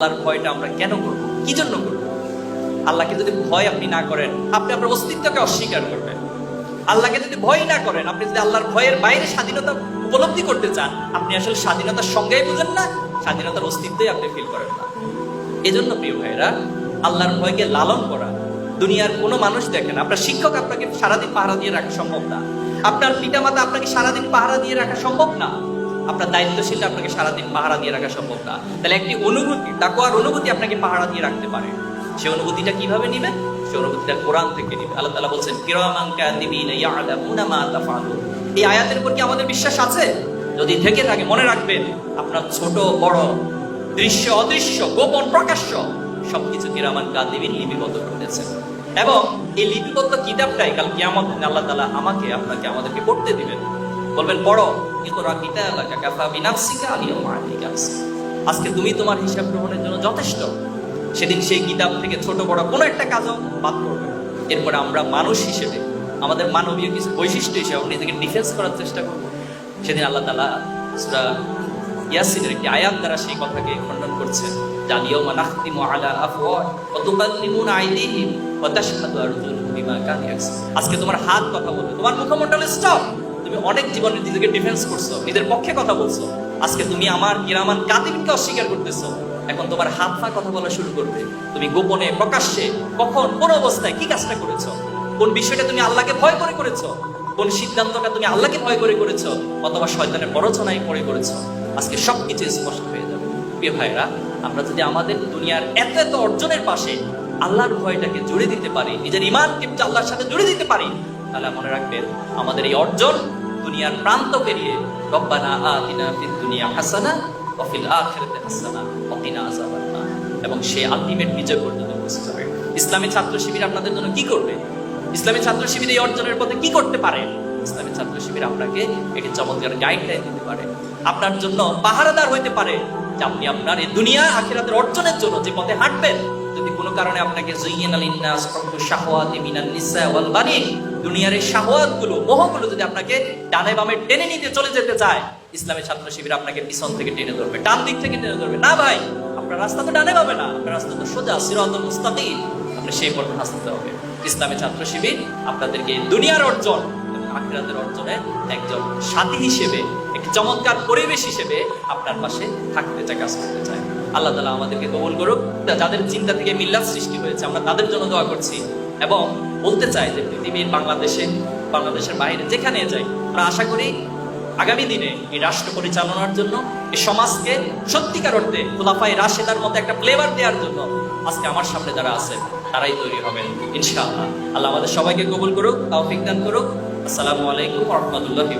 আল্লাহর ভয়টা আমরা কেন করব? কি জন্য করব? আল্লাহকে যদি ভয় আপনি না করেন, আপনি আপনার অস্তিত্বকে অস্বীকার করবেন। আল্লাহকে যদি ভয় না করেন, আপনি যদি আল্লাহর ভয়ের বাইরে স্বাধীনতা উপলব্ধি করতে চান, আপনি আসলে স্বাধীনতার সঙ্গেই বুঝেন না, স্বাধীনতার অস্তিত্বই আপনি ফিল করেন না। এজন্য প্রিয় ভাইরা আল্লাহর ভয়কে লালন করা, দুনিয়ার কোনো মানুষ দেখেন আপনার শিক্ষক আপনাকে সারাদিন পাহারা দিয়ে রাখা সম্ভব না। আপনার পিতামাতা আপনাকে সারাদিন পাহারা দিয়ে রাখা সম্ভব না। আপনার দায়িত্বশীল আপনাকে সারাদিন পাহারা দিয়ে রাখা সম্ভব না। তাহলে একটি অনুভূতি তাকুয়ার অনুভূতি আপনাকে পাহারা দিয়ে রাখতে পারে। সে অনুভূতিটা কীভাবে নিবেন সে অনুভূতিটা কোরআন থেকে নিবে। আল্লাহ তাআলা বলছেন এই আয়াতের উপর কি আমাদের বিশ্বাস আছে? যদি থেকে থাকে, মনে রাখবেন, আপনার ছোট, বড়, দৃশ্য, অদৃশ্য, গোপন, প্রকাশ্য, সবকিছু কিরামান কাতিবিন লিপিবদ্ধ করেছেন এবং এই লিপিবদ্ধ কিতাবটাই কাল কিয়ামত আল্লাহ তাআলা আমাকে, আপনাকে, আমাদেরকে পড়তে দিবেন। বলবেন, পড়ো আজকে তুমি তোমার হিসাব গ্রহণের জন্য যথেষ্ট। সেদিন সেই কিতাব থেকে ছোট বড় কোনো একটা কাজও বাদ করবে এরপরে আমরা মানুষ হিসেবে, আমাদের মানবীয় কিছু বৈশিষ্ট্য হিসেবে নিজেকে ডিফেন্স করার চেষ্টা করব। সেদিন আল্লাহ তালা ইয়াসিনের একটি আয়াত দ্বারা সেই কথাকে খণ্ডন করছে জানিও মানাখতিমু আলা আফওয়াহ ওয়া তুকাল্লিমুনা আইদিহিম ওয়া তাশহাদু আরজুলুহুম বিমা কানু আজকে তোমার হাত কথা বলবে, তোমার মুখমণ্ডলে স্টপ তুমি অনেক জীবনে নিজেকে ডিফেন্স করছ, নিজের পক্ষে কথা বলছো। আজকে তুমি আমার কিরামান কাতিবকে অস্বীকার করতেছো। এখন তোমার হাত পা কথা বলা শুরু করবে। তুমি গোপনে, প্রকাশ্যে, কখন, কোন অবস্থায় কি কাজটা করেছ? কোন বিষয়টা তুমি আল্লাহকে ভয় করে করেছ? কোন সিদ্ধান্তটা তুমি আল্লাহকে ভয় করে করেছ? অথবা শয়তানের প্ররোচনায় পড়ে করেছ আজকে সবকিছু স্পষ্ট হয়ে যাবে। প্রিয় ভাইরা আমরা যদি আমাদের দুনিয়ার এত এত অর্জনের পাশে আল্লাহর ভয়টাকে জুড়ে দিতে পারি, নিজের ইমানকে আল্লাহর সাথে জুড়ে দিতে পারি, তাহলে মনে রাখবেন, আমাদের এই অর্জন দুনিয়ার প্রান্ত পেরিয়ে রব্বানা আতিনা ফিদ দুনিয়া হাসানা ওয়া ফিল আখিরাতি হাসানা ওয়া কিনা আযাবান্নার এবং সে আলটিমেট বিজয় পর্যন্ত পৌঁছে যাবে। ইসলামী ছাত্র শিবির আপনাদের জন্য কি করবে? ইসলামী ছাত্র শিবির এই অর্জনের পথে কি করতে পারে? ইসলামী ছাত্র শিবির আপনাকে একটি চমৎকার গাইডলাইন দিতে পারে। আপনার জন্য পাহারাদার হইতে পারে যে আপনি আপনার এই দুনিয়া আখিরাতের অর্জনের জন্য যে পথে হাঁটবেন। যদি কোনো কারণে আপনাকে জুইয়ান আল ইন্নাস হব্বু শাহওয়াতি মিনান নিসা ওয়াল বানিন দুনিয়ার এই শাহওয়াতগুলো মোহগুলো যদি আপনাকে ডানে বামে টেনে নিতে চলে যেতে চায়, ইসলামী ছাত্র শিবির আপনাকে পিছন থেকে টেনে ধরবে, ডান দিক থেকে টেনে ধরবে। না ভাই, আপনার রাস্তা তো ডানে পাবে না, আপনার রাস্তা তো সোজা, সিরাতুল মুস্তাকিম। সেই পথে হাসতে হবে। ইসলামী ছাত্র শিবির আপনাদেরকে দুনিয়ার অর্জন এবং আখিরাতের অর্জনের একজন সাথী হিসেবে একটি চমৎকার পরিবেশ হিসেবে আপনার পাশে থাকতে চায়, কাজ করতে চায়। আল্লাহ তালা আমাদেরকে কবুল করুক। যাদের চিন্তা থেকে মিল্লাত সৃষ্টি হয়েছে, আমরা তাদের জন্য দোয়া করছি এবং বলতে চাই যে পৃথিবীর বাংলাদেশে, বাংলাদেশের বাইরে যেখানে যাই, আমরা আশা করি আগামী দিনে এই রাষ্ট্র পরিচালনার জন্য, এই সমাজকে সত্যিকার অর্থে খোলাফায় রাশেদার মতো একটা ফ্লেভার দেওয়ার জন্য আজকে আমার সামনে যারা আছে, তারাই তৈরি হবেন, ইনশাআল্লাহ। আল্লাহ আমাদের সবাইকে কবুল করুক তাও বিজ্ঞান করুক। আসসালামু আলাইকুম রাহমাতুল্লাহি